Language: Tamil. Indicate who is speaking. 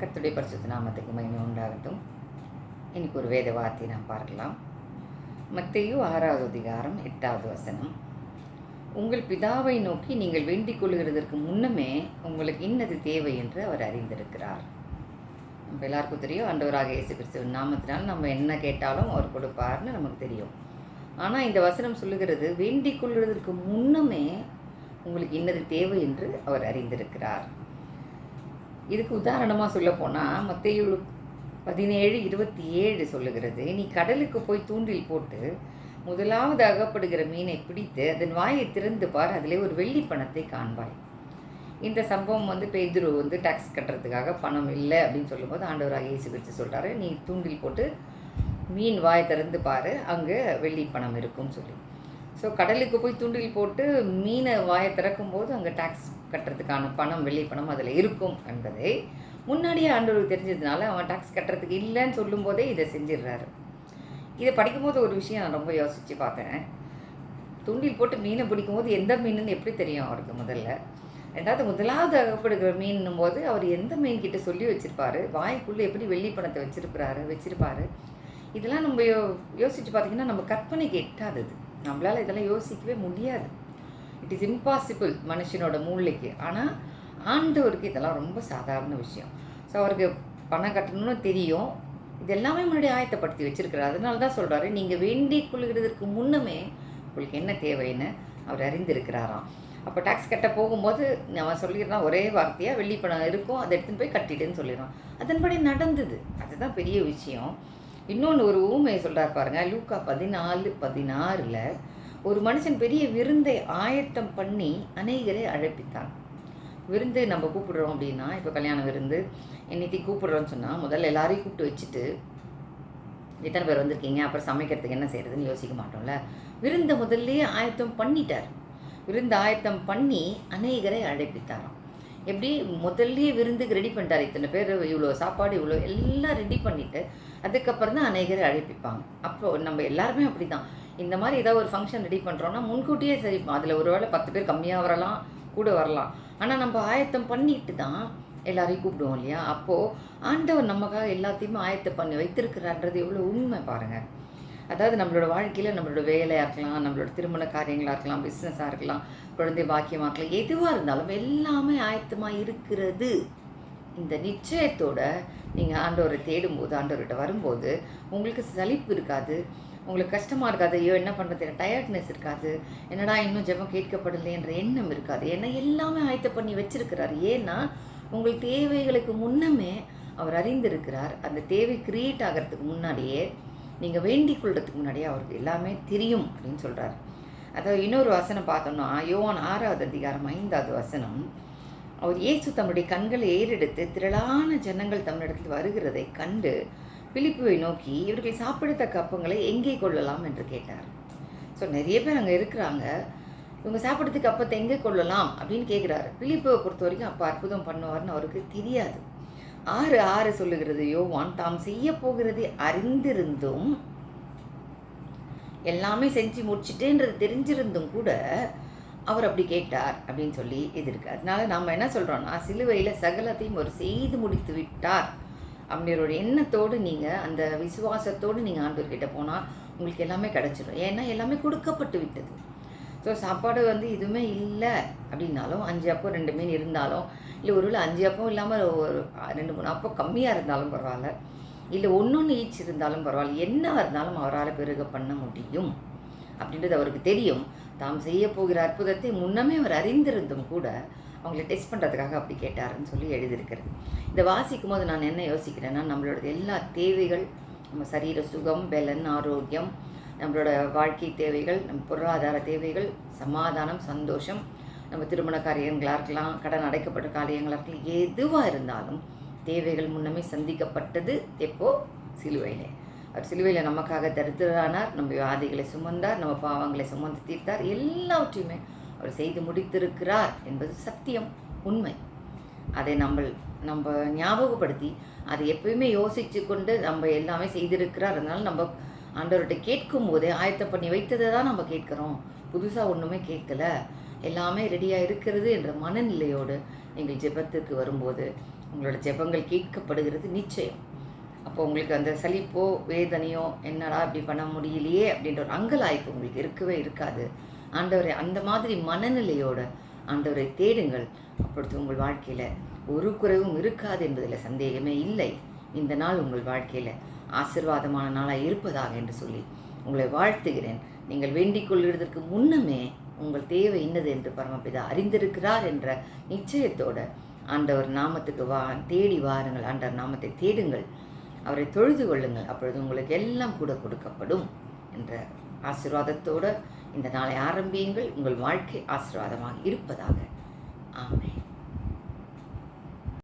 Speaker 1: கத்துடைய பரிசுத்த நாமத்துக்கு மகிமை உண்டாகட்டும். இன்னைக்கு ஒரு வேத வார்த்தை நாம் பார்க்கலாம். மத்தேயு ஆறாவது அதிகாரம் எட்டாவது வசனம். உங்கள் பிதாவை நோக்கி நீங்கள் வேண்டிக் கொள்கிறதற்கு முன்னமே உங்களுக்கு இன்னது தேவை என்று அவர் அறிந்திருக்கிறார். நம்ம எல்லாருக்கும் தெரியும் ஆண்டவராக இயேசு கிறிஸ்துவின் நாமத்தினால் நம்ம என்ன கேட்டாலும் அவர் கொடுப்பார்னு நமக்கு தெரியும். ஆனால் இந்த வசனம் சொல்லுகிறது வேண்டிக் கொள்வதற்கு முன்னமே உங்களுக்கு இன்னது தேவை என்று அவர் அறிந்திருக்கிறார். இதுக்கு உதாரணமாக சொல்ல போனால் மத்தையு பதினேழு இருபத்தி ஏழு சொல்லுகிறது. நீ கடலுக்கு போய் தூண்டில் போட்டு முதலாவது அகப்படுகிற மீனை பிடித்து அதன் வாயை திறந்து பார் அதிலே ஒரு வெள்ளி பணத்தை காண்பாய். இந்த சம்பவம் வந்து பேதுரு வந்து டேக்ஸ் கட்டுறதுக்காக பணம் இல்லை அப்படின்னு சொல்லும்போது ஆண்டவராக இயேசு கிறிஸ்து சொல்கிறாரு நீ தூண்டில் போட்டு மீன் வாயை திறந்து பாரு அங்கே வெள்ளி பணம் இருக்கும்னு சொல்லி. ஸோ கடலுக்கு போய் தூண்டில் போட்டு மீனை வாயை திறக்கும்போது அங்கே டேக்ஸ் கட்டுறதுக்கான பணம் வெள்ளி பணம் அதில் இருக்கும் என்பதை முன்னாடியே ஆண்டவருக்கு தெரிஞ்சதுனால அவன் டேக்ஸ் கட்டுறதுக்கு இல்லைன்னு சொல்லும்போதே இதை செஞ்சிடுறாரு. இதை படிக்கும்போது ஒரு விஷயம் நான் ரொம்ப யோசித்து பார்த்தேன். தூண்டில் போட்டு மீனை பிடிக்கும் போது எந்த மீனுன்னு எப்படி தெரியும் அவருக்கு முதல்ல? ரெண்டாவது முதலாவது அகப்படுகிற மீன்னும் போது அவர் எந்த மீன் கிட்ட சொல்லி வச்சுருப்பாரு? வாய்க்குள்ளே எப்படி வெள்ளி பணத்தை வச்சுருக்கிறாரு வச்சுருப்பாரு? இதெல்லாம் நம்ம யோ யோசித்து பார்த்தீங்கன்னா நம்ம கற்பனைக்கு எட்டாதது நம்மளால் இதெல்லாம் யோசிக்கவே முடியாது. இட் இஸ் இம்பாசிபிள் மனுஷனோட மூளைக்கு. ஆனால் ஆண்டவருக்கு இதெல்லாம் ரொம்ப சாதாரண விஷயம். ஸோ அவருக்கு பணம் கட்டணும்னு தெரியும். இது எல்லாமே முன்னாடி ஆயத்தப்படுத்தி வச்சுருக்கிறார். அதனால தான் சொல்கிறாரு நீங்கள் வேண்டிக் கொள்கிறதுக்கு முன்னமே உங்களுக்கு என்ன தேவைன்னு அவர் அறிந்திருக்கிறாராம். அப்போ டேக்ஸ் கட்ட போகும்போது அவன் சொல்லிடுறான் ஒரே வார்த்தையாக வெள்ளி பணம் இருக்கும் அதை எடுத்துன்னு போய் கட்டிட்டுன்னு சொல்லிடுறான். அதன்படி நடந்தது. அதுதான் பெரிய விஷயம். இன்னொன்று ஒரு ஊமையை சொல்கிறார் பாருங்க லூக்கா பதினாலு பதினாறில் ஒரு மனுஷன் பெரிய விருந்தை ஆயத்தம் பண்ணி அநேகரை அழைப்பித்தான். விருந்து நம்ம கூப்பிடுறோம் அப்படின்னா இப்போ கல்யாண விருந்து இன்னைக்கு கூப்பிடுறோன்னு சொன்னால் முதல்ல எல்லாரையும் கூப்பிட்டு வச்சுட்டு எத்தனை பேர் வந்திருக்கீங்க அப்புறம் சமைக்கிறதுக்கு என்ன செய்யறதுன்னு யோசிக்க மாட்டோம்ல. விருந்தை முதல்லயே ஆயத்தம் பண்ணிட்டார். விருந்து ஆயத்தம் பண்ணி அநேகரை அழைப்பித்தாராம். எப்படி? முதல்லயே விருந்துக்கு ரெடி பண்ணிட்டார். இத்தனை பேர் இவ்வளோ சாப்பாடு இவ்வளோ எல்லாம் ரெடி பண்ணிட்டு அதுக்கப்புறம் தான் அநேகரை அழைப்பிப்பாங்க. அப்போ நம்ம எல்லாருமே அப்படி தான் இந்த மாதிரி ஏதாவது ஒரு ஃபங்க்ஷன் ரெடி பண்ணுறோன்னா முன்கூட்டியே சரி அதில் ஒரு வேளை பத்து பேர் கம்மியாக வரலாம் கூட வரலாம். ஆனால் நம்ம ஆயத்தம் பண்ணிட்டு தான் எல்லாரையும் கூப்பிடுவோம் இல்லையா? அப்போது ஆண்டவர் நமக்காக எல்லாத்தையுமே ஆயத்தம் பண்ணி வைத்திருக்கிறான்றது எவ்வளோ உண்மை பாருங்கள் அதாவது நம்மளோட வாழ்க்கையில் நம்மளோட வேலையாக இருக்கலாம் நம்மளோட திருமண காரியங்களாக இருக்கலாம் பிஸ்னஸாக இருக்கலாம் குழந்தை பாக்கியமாக இருக்கலாம் எதுவாக இருந்தாலும் எல்லாமே ஆயத்தமாக இருக்கிறது. இந்த நிச்சயத்தோட நீங்கள் ஆண்டவரை தேடும்போது ஆண்டவர்கிட்ட வரும்போது உங்களுக்கு சலிப்பு இருக்காது. உங்களுக்கு கஷ்டமாக இருக்காது. ஐயோ என்ன பண்ணுறது டயர்ட்னஸ் இருக்காது. என்னடா இன்னும் ஜெபம் கேட்கப்படலைன்ற எண்ணம் இருக்காது. ஏன்னா எல்லாமே ஆயத்த பண்ணி வச்சிருக்கிறார். ஏன்னா உங்கள் தேவைகளுக்கு முன்னமே அவர் அறிந்திருக்கிறார். அந்த தேவை கிரியேட் ஆகிறதுக்கு முன்னாடியே நீங்கள் வேண்டிக் கொள்றதுக்கு முன்னாடியே அவருக்கு எல்லாமே தெரியும் அப்படின்னு சொல்கிறார் அதாவது இன்னொரு வசனம் பார்த்தோம்னா யோவான் ஆறாவது அதிகாரம் ஐந்தாவது வசனம். அவர் இயேசு தம்முடைய கண்களை ஏறெடுத்து திரளான ஜனங்கள் தமிழிடத்தில் வருகிறதை கண்டு பிலிப்புவை நோக்கி இவர்கள் சாப்பிடத்தக்க அப்பங்களை எங்கே கொள்ளலாம்? என்று கேட்டார். ஸோ நிறைய பேர் அங்கே இருக்கிறாங்க. இவங்க சாப்பிட்றதுக்கு அப்பத்தை எங்கே கொள்ளலாம்? அப்படின்னு கேட்குறாரு பிலிப்புவை பொறுத்த வரைக்கும் அப்போ அற்புதம் பண்ணுவார்னு அவருக்கு தெரியாது. ஆறு ஆறு சொல்லுகிறது. யோவான் தாம் செய்ய போகிறதை அறிந்திருந்தும் எல்லாமே செஞ்சு முடிச்சிட்டேன்றது தெரிஞ்சிருந்தும் கூட அவர் அப்படி கேட்டார் அப்படின்னு சொல்லி இது இருக்குது அதனால நாம் என்ன சொல்கிறோம்னா சிலுவையில் சகலத்தையும் ஒரு செய்து முடித்து விட்டார் அப்படிங்கிற ஒரு எண்ணத்தோடு நீங்கள் அந்த விசுவாசத்தோடு நீங்கள் ஆண்டவர்கிட்ட போனால் உங்களுக்கு எல்லாமே கிடச்சிடும் ஏன்னா எல்லாமே கொடுக்கப்பட்டு விட்டது. ஸோ சாப்பாடு வந்து எதுவுமே இல்லை அப்படின்னாலும் அஞ்சு அப்போ ரெண்டு மீன் இருந்தாலும் இல்லை ஒருவேளை அஞ்சு அப்பம் இல்லாமல் ஒரு ரெண்டு மூணு அப்போ கம்மியாக இருந்தாலும் பரவாயில்ல இல்லை ஒன்று ஒன்று ஈச் இருந்தாலும் பரவாயில்ல என்ன இருந்தாலும் அவரால் பெருக பண்ண முடியும் அப்படின்றது அவருக்கு தெரியும். தாம் செய்ய போகிற அற்புதத்தை முன்னமே அவர் அறிந்திருந்தும் கூட அவங்கள டெஸ்ட் பண்ணுறதுக்காக அப்படி கேட்டாருன்னு சொல்லி எழுதியிருக்கிறது. இதை வாசிக்கும் போது நான் என்ன யோசிக்கிறேன்னா நம்மளோட எல்லா தேவைகள் நம்ம சரீர சுகம் பலன் ஆரோக்கியம் நம்மளோட வாழ்க்கை தேவைகள் நம்ம பொருளாதார தேவைகள் சமாதானம் சந்தோஷம் நம்ம திருமண காரியங்களாக இருக்கலாம் கடன் அடைக்கப்பட்ட காரியங்களாக இருக்கலாம் எதுவாக இருந்தாலும் தேவைகள் முன்னமே சந்திக்கப்பட்டது எப்போ? சிலுவையிலே. அவர் சிலுவையில் நமக்காக தரித்திரானார் நம்ம வியாதிகளை சுமந்தார் நம்ம பாவங்களை சுமந்து தீர்த்தார். எல்லாவற்றையுமே அவர் செய்து முடித்திருக்கிறார் என்பது சத்தியம் உண்மை. அதை நம்ம நம்ம ஞாபகப்படுத்தி அதை எப்பயுமே யோசித்து கொண்டு நம்ம எல்லாமே செய்திருக்கிறார். அதனால நம்ம ஆண்டவர்கிட்ட கேட்கும் போதே ஆயத்தம் பண்ணி வைத்ததை தான் நம்ம கேட்குறோம். புதுசாக ஒன்றுமே கேட்கல. எல்லாமே ரெடியாக இருக்கிறது என்ற மனநிலையோடு நீங்கள் ஜெபத்துக்கு வரும்போது உங்களோட ஜெபங்கள் கேட்கப்படுகிறது நிச்சயம். அப்போ உங்களுக்கு அந்த சலிப்போ வேதனையோ என்னடா இப்படி பண்ண முடியலையே அப்படின்ற ஒரு அங்கலாய்ப்பு உங்களுக்கு இருக்கவே இருக்காது. ஆண்டவரை அந்த மாதிரி மனநிலையோட ஆண்டவரை தேடுங்கள். அப்பொழுது உங்கள் வாழ்க்கையில் ஒரு குறைவும் இருக்காது என்பதில் சந்தேகமே இல்லை. இந்த நாள் உங்கள் வாழ்க்கையில் ஆசிர்வாதமான நாளாக இருப்பதாக என்று சொல்லி உங்களை வாழ்த்துகிறேன். நீங்கள் வேண்டிக் கொள்கிறதற்கு முன்னமே உங்கள் தேவை என்னது என்று பரமபிதா அறிந்திருக்கிறார் என்ற நிச்சயத்தோட ஆண்டவர் நாமத்துக்கு வா தேடி வாருங்கள். ஆண்டவர் நாமத்தை தேடுங்கள். அவரை தொழுது கொள்ளுங்கள். அப்பொழுது உங்களுக்கு எல்லாம் கூட கொடுக்கப்படும் என்ற ஆசிர்வாதத்தோடு இந்த நாளை ஆரம்பியுங்கள். உங்கள் வாழ்க்கை ஆசீர்வாதமாக இருப்பதாக. ஆமென்.